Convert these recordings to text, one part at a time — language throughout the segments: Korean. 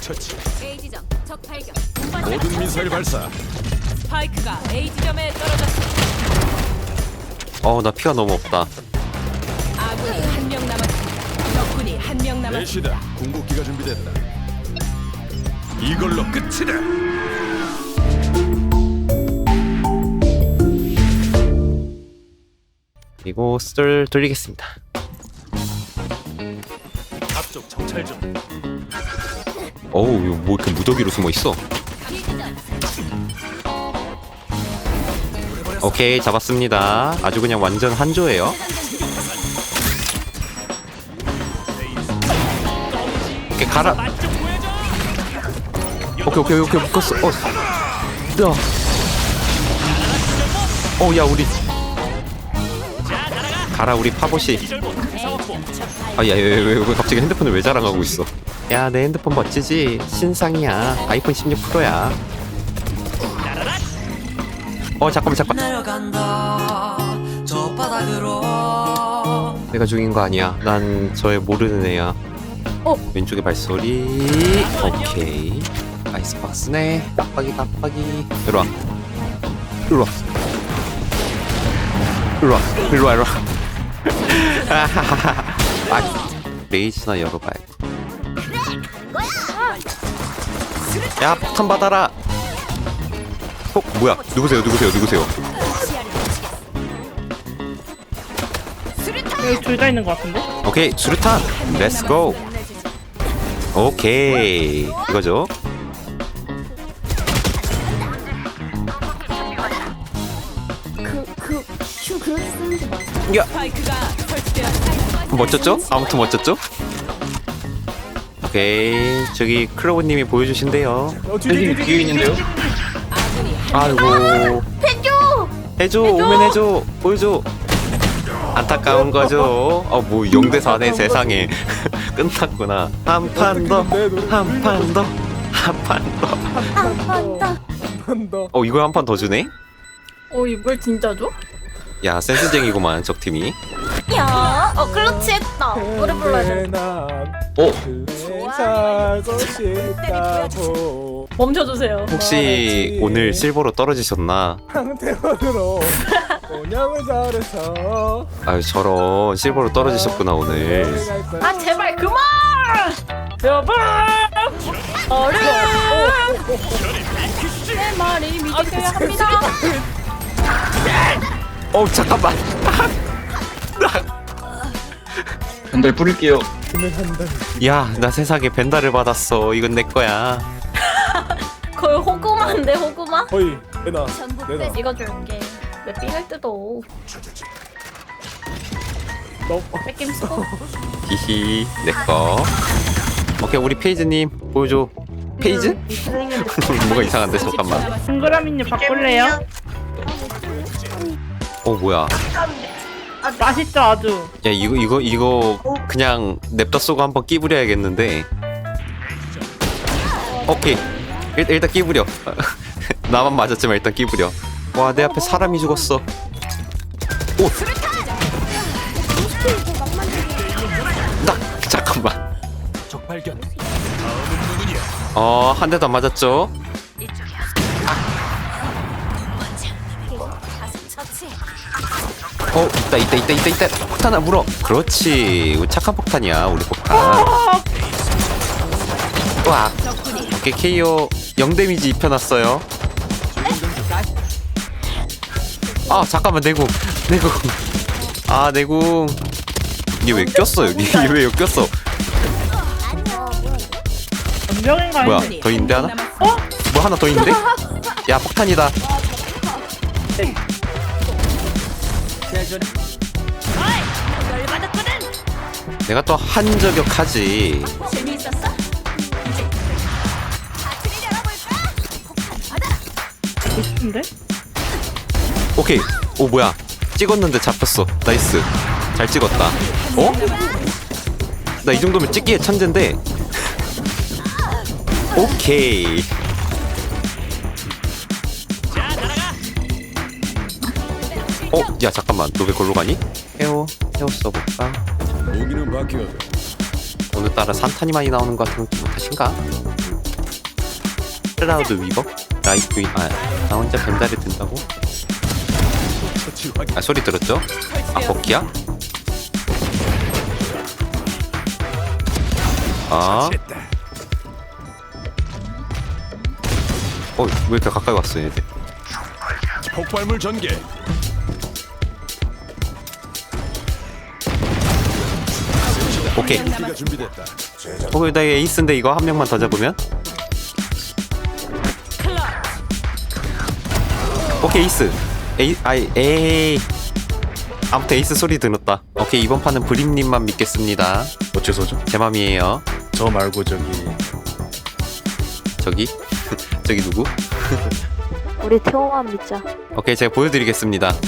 처치. A 지점 적 발견. 모든 미사일 발사. 스파이크가 A 지점에 떨어졌습니다. 어, 나 피가 너무 없다. 아군이 한 명 남았습니다. 적군이 한 명 남았습니다. 내시다. 궁극기가 준비됐다. 이걸로 끝이다. 그리고 썰 돌리겠습니다. 앞쪽 정찰 중. 어우, 뭐 이렇게 무더기로 숨어 있어? 오케이, 잡았습니다. 아주 그냥 완전 한조예요. 오케이, 가라. 오케이, 오케이, 오케이, 묶었어. 어, 야. 어, 야, 우리. 가라, 우리 파보시. 아, 야, 야, 왜, 왜, 왜 갑자기 핸드폰을 왜 자랑하고 있어? 야, 내 핸드폰 멋지지? 신상이야. 아이폰 16 프로야. 어, 잠깐만, 잠깐. 내려간다 저 바닥으로 내가 죽인 거 아니야. 난 저의 모르는 애야. 어? 왼쪽에 발소리. 오케이. 아이스박스네. 깜빡이, 깜빡이. 이리 와. 이리 와. 이리 와. 이리 와, 이리 와. 아하하하. 아, 레이즈나 열어봐야 야, 폭탄 받아라. 어, 뭐야? 누구세요? 누구세요? 누구세요? 여기 둘 다 있는 것 같은데? 오케이, 수류탄. 렛츠 고. 오케이. 이거죠? 그그큐 그렇게 쓰는 게 맞아. 스파이크가 설치되었습니다. 멋졌죠? 아무튼 멋졌죠? 오케이. 저기 크로우님이 보여주신대요. 뒤에 뒤에 있는데요? 아군이 한 아이고. 해줘. 해줘, 오면 해줘. 보여줘. 안타까운 거죠. 어, 뭐 0대 4네 세상에. 끝났구나. 한 판 더. 한 판 더. 한 판 더. 한판더 어, 이걸 한판 더 주네? 어 이걸 진짜 줘? 야, 센스쟁이구만, 적팀이. 야, 어 클러치 했다. 노래 불러야 돼. 오! 살고 싶다고 멈춰주세요. 혹시 오늘 실버로 떨어지셨나? 황태원으로 운영을 잘해서 아유, 저런 실버로 떨어지셨구나, 오늘. 아 제발 그만. 여보. 어른. 내 말이 믿으셔야 합니다. 어, 잠깐만. 벤달 뿌릴게요. 야, 나 세상에 벤달을 받았어. 이건 내 거야. 거의 호구마인데 호구마? 어이 내놔 전부 내놔 이거 줄게. 왜 삥을 뜯어? 너 뺏김 쓰고. 히히, 내 거. 오케이, 우리 페이즈님 보여줘. 페이즈? 뭐가 이상한데 잠깐만. 동그라미님 바꿀래요? 어 뭐야? 맛있죠 아주. 야 이거 이거 이거 그냥 냅다 쏘고 한번 끼부려야겠는데. 오케이. 일, 일단 끼부려. 나만 맞았지만 일단 끼부려. 와 내 앞에 사람이 죽었어. 오. 나 잠깐만. 적 발견. 다음은 누구냐? 어한 대도 안 맞았죠? 어 있다 있다 있다 있다 있다. 폭탄 안 물어. 그렇지. 착한 폭탄이야 우리 폭탄. 와. 오케이 KO 0 데미지 입혀놨어요. 아 잠깐만 내궁 내궁 아 내궁 이게 왜 꼈어 여기? 이게 왜 여기 꼈어? 뭐야 했는데. 더 있는데 하나? 어? 뭐 하나 더 있는데? 야 폭탄이다 내가 또 한저격하지. 재미있었어? 멋있는데? 오케이. 오 뭐야. 찍었는데 잡혔어. 나이스. 잘 찍었다. 어? 나 이 정도면 찍기에 천재인데. 오케이 어? 야 잠깐만 너 왜 걸로 가니? 헤어 헤어 써볼까? 무기는 바뀌어도 오늘따라 산탄이 많이 나오는 것 같은 기분 탓인가? 클라우드 위버? 라이프 아, 나 혼자 벤다를 든다고? 아 소리 들었죠? 아 버키야? 아. 어, 왜 이렇게 가까이 왔어, 얘들? 폭발물 전개. 오케이. 어, 나 에이스인데 이거 한 명만 더 잡으면? 오케이, 에이스. 에이, 아이, 에이. 아무튼 에이스 소리 들었다. 오케이, 이번 판은 브림님만 믿겠습니다. 어째서죠? 제 맘이에요. 저 말고 저기 저기? 저기 누구? 우리 태호만 믿자. 오케이, 제가 보여드리겠습니다. 수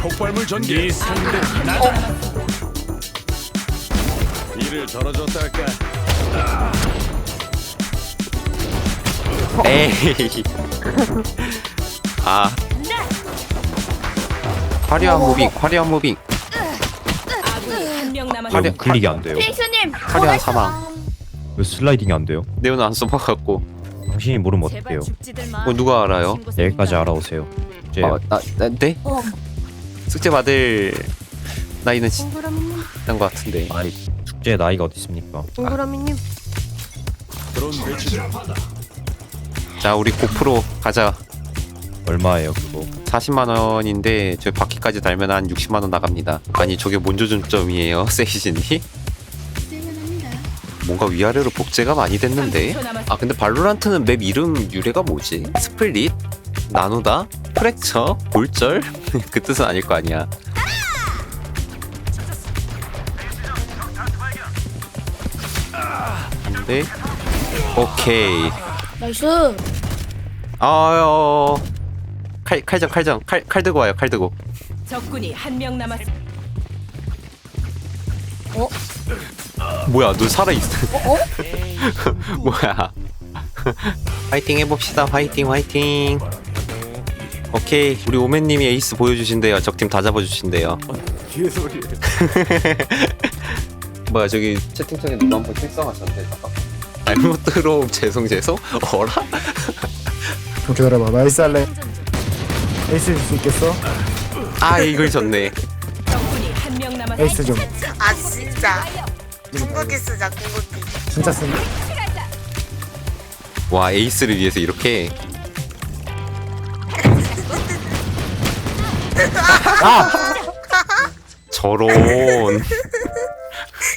폭발물 전개. 네 상대 이를 덜어줬다 할까? 에이. 아. 화려한 무빙, 화려한 무빙. 아군이 한 명 남았습니다. 화려, 클릭이 안 돼요. 핑수님. 화려한 사망. 왜 슬라이딩이 안 돼요? 네오는 안 써봐갖고. 당신이 모르면 어떡해요? 어, 누가 알아요? 내일까지 알아오세요. 이제 아, 나, 나, 네? 어. 숙제 받을 나이는 동그라미님. 지난 것 같은데. 아니 축제 나이가 어디 있습니까? 동그라미님. 중. 자, 우리 고프로 가자. 얼마예요 그거? 40만 원인데 저 바퀴까지 달면 한 60만 원 나갑니다. 아니 저게 뭔 조준점이에요, 세이신이? 뭔가 위아래로 복제가 많이 됐는데. 아 근데 발로란트는 맵 이름 유래가 뭐지? 스플릿? 나누다? 프랙처? 골절? 그 뜻은 아닐 거 아니야. 네. 오케이. 나이스. 아유. 칼 칼정 칼정 칼 칼 들고 와요 칼 들고. 적군이 한 명 남았습니다. 뭐야 너 살아 있어? 뭐야? 화이팅 해봅시다 화이팅 화이팅. 오케이 우리 오맨님이 에이스 보여주신대요 적팀 다 잡아주신대요. 뒤에 소리. 뭐야 저기 채팅창에 누가 한번 필성하셨는데 잠깐. 잘못 들어옴 죄송 죄송 어라? 좀 기다려봐 나이스 할래 에이스 줄 수 있겠어? 아 이걸 졌네. 적군이 한 명 남았습니다. 에이스 좀 아 진짜 궁극기 쓰자 궁극기 진짜 쓴다 와 에이스를 위해서 이렇게 저런.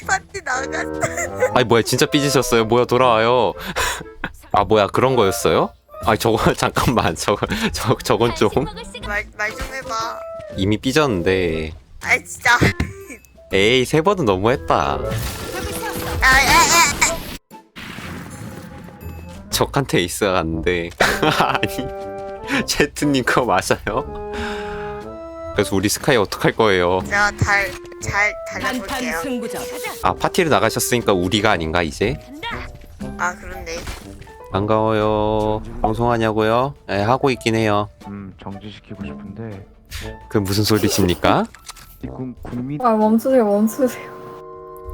파티 나갔어 아니 뭐야 진짜 삐지셨어요? 뭐야 돌아와요? 아 뭐야 그런 거였어요? 아 저거 잠깐만. 저거 저, 저건 좀. 말좀 해봐. 이미 삐졌는데. 아 진짜. 에이 세 번은 너무했다. 아야야 적한테 에이스가 갔는데. 아니 제트님 그거 맞아요? 그래서 우리 스카이 어떡할 거예요 제가 잘잘 단판 달려볼게요 승부전. 아 파티를 나가셨으니까 우리가 아닌가 이제? 아 그런데 반가워요 방송하냐고요? 네 하고 있긴 해요 음 정지시키고 싶은데 그 무슨 소리십니까? 군 군민 아 멈추세요 멈추세요.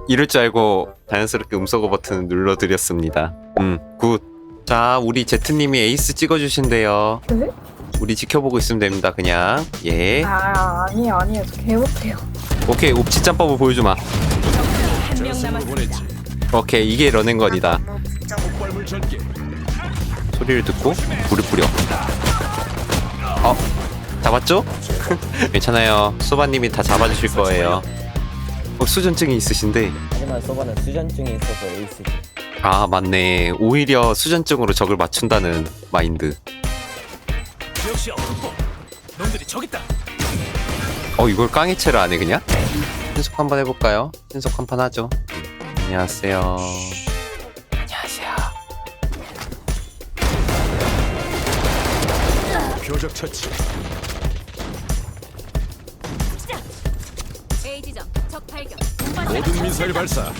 이럴 줄 알고 자연스럽게 음소거 버튼을 눌러드렸습니다. 음, 굿. 자, 우리 제트님이 에이스 찍어주신대요. 네? 우리 지켜보고 있으면 됩니다, 그냥. 예. 아 아니에요 아니에요 저 개 못해요. 오케이, 옵치 짬밥을 보여주마. 적군이 한명 전승을 남았습니다. 오케이, 이게 러닝건이다. 폭발물 전개. 소리를 듣고 불을 뿌려. 어, 잡았죠? 괜찮아요. 소바님이 다 잡아주실 거예요. 어, 수전증이 있으신데. 하지만 소바는 수전증이 있어서 에이스 아, 맞네. 오히려 수전증으로 적을 맞춘다는 마인드. 역시 어폭. 놈들이 저기 있다. 어 이걸 깡이체를 안 해 그냥? 신속 한번 해볼까요? 신속 한 판 하죠 음, 안녕하세요 안녕하세요 표적 처치. A 지점 적 발견. 모든 미사일 발사.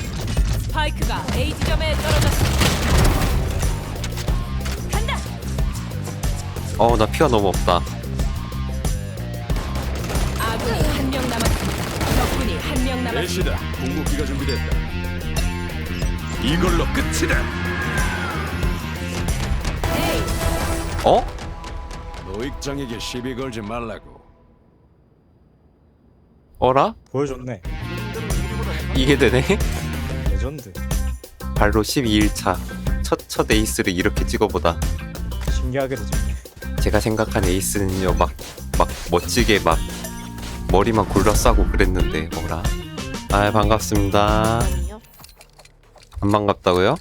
스파이크가 A 지점에 떨어졌습니다. 어나 피가 너무 없다 아군이 한 명 남았습니다. 적군이 한 명 남았습니다. 대시다. 궁극기가 준비됐다. 이걸로 끝이다. 어? 노익장에게 시비 걸지 말라고. 어라? 보여줬네. 이게 되네? 레전드. 발로 12일차 첫, 첫 에이스를 이렇게 찍어보다 신기하게도 찍네. 제가 생각한 에이스는요 막, 막 멋지게 막 머리만 굴러 싸고 그랬는데 뭐라 아 반갑습니다 안 반갑다고요?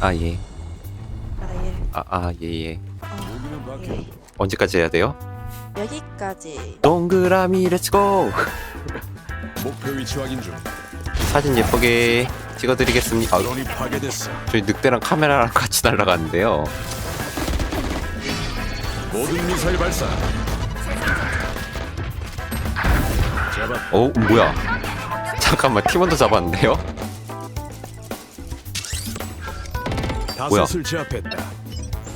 아예 아 아 예예 무기는 박혀. 언제까지 해야 돼요? 여기까지. 동그라미 렛츠고 목표 위치 확인 중. 사진 예쁘게 찍어드리겠습니다 아, 드론이 파괴됐어. 저희 늑대랑 카메라랑 같이 날아갔는데요 모든 미사일 발사. 어 뭐야 잠깐만 팀원도 잡았는데요? 뭐야? 다섯을 제압했다.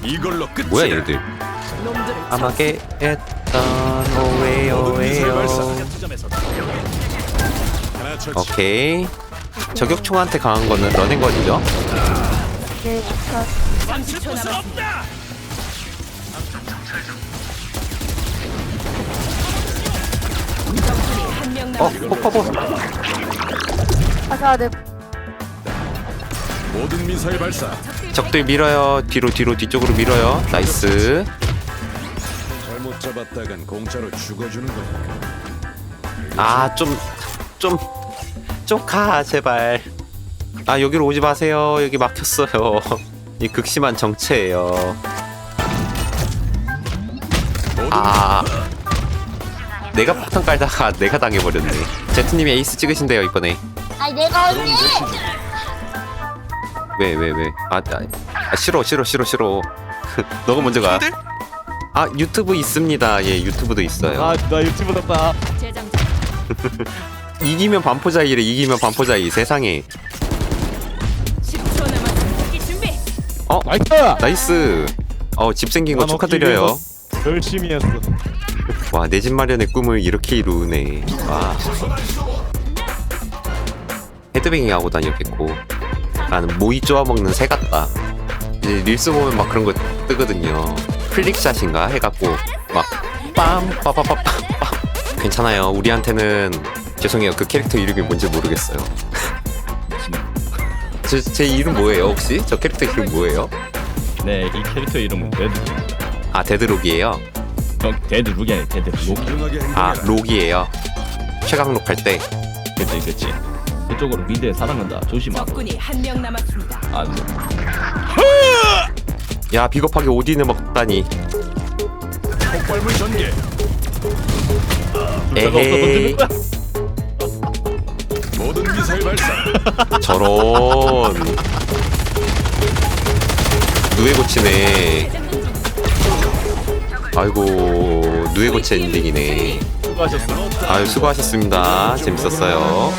이걸로 끝이다. 뭐야 얘들 아마게 했던 오웨이 하나 처치. 오케이 저격총한테 강한 거는 러닝건이죠? 네, 30초 남았습니다. 한명 어? 남았습니다. 포퍼버 아까 내 모든 미사일 발사. 적들 밀어요. 뒤로 뒤로 뒤쪽으로 밀어요. 나이스. 잘못 잡았다간 공짜로 죽어주는 거니까. 아좀 좀 좀 가 제발. 아 여기로 오지 마세요. 여기 막혔어요. 이 극심한 정체예요. 아 내가 폭탄 깔다가 내가 당해버렸네 제트님이 에이스 찍으신대요 이번에 아니 내가 언니. 왜 왜 왜? 아, 아, 아 싫어 싫어 싫어 싫어. 너가 먼저 가. 아 유튜브 있습니다. 예 유튜브도 있어요. 나 유튜브 떴다. 재장 이기면 반포자이래 이기면 반포자이 세상에. 10초 남았습니다. 경기 준비. 어 나이스. 나이스. 어 집 생긴 거난 얻기 축하드려요. 열심히 했어. 와 내 집 마련의 꿈을 이렇게 이루네. 와. 헤드뱅이 하고 다녔겠고 나는 모이 쪼아 먹는 새 같다. 이제 릴스 보면 막 그런 거 뜨거든요. 플릭샷인가 해갖고 막 빰 빠바바빰 빰 괜찮아요. 우리한테는 죄송해요. 그 캐릭터 이름이 뭔지 모르겠어요. 제, 제 이름 뭐예요 혹시? 저 캐릭터 이름 뭐예요? 네, 이 캐릭터 이름은 데드입니다. 아 데드록이에요. 어, 데드 룩이 아니라 데드 룩. 훌륭하게 아. 록이에요. 최강록 할 때. 그치, 그치. 그쪽으로 미드에 사랑한다. 조심하고. 적군이 한 명 남았습니다. 안 돼. 야 비겁하게 오딘을 먹다니. 폭발물 전개. 에헤이 모든 미사일 발사. 저런 누에 고치네 아이고 누에 고치 엔딩이네. 수고하셨어. 아유 수고하셨습니다. 재밌었어요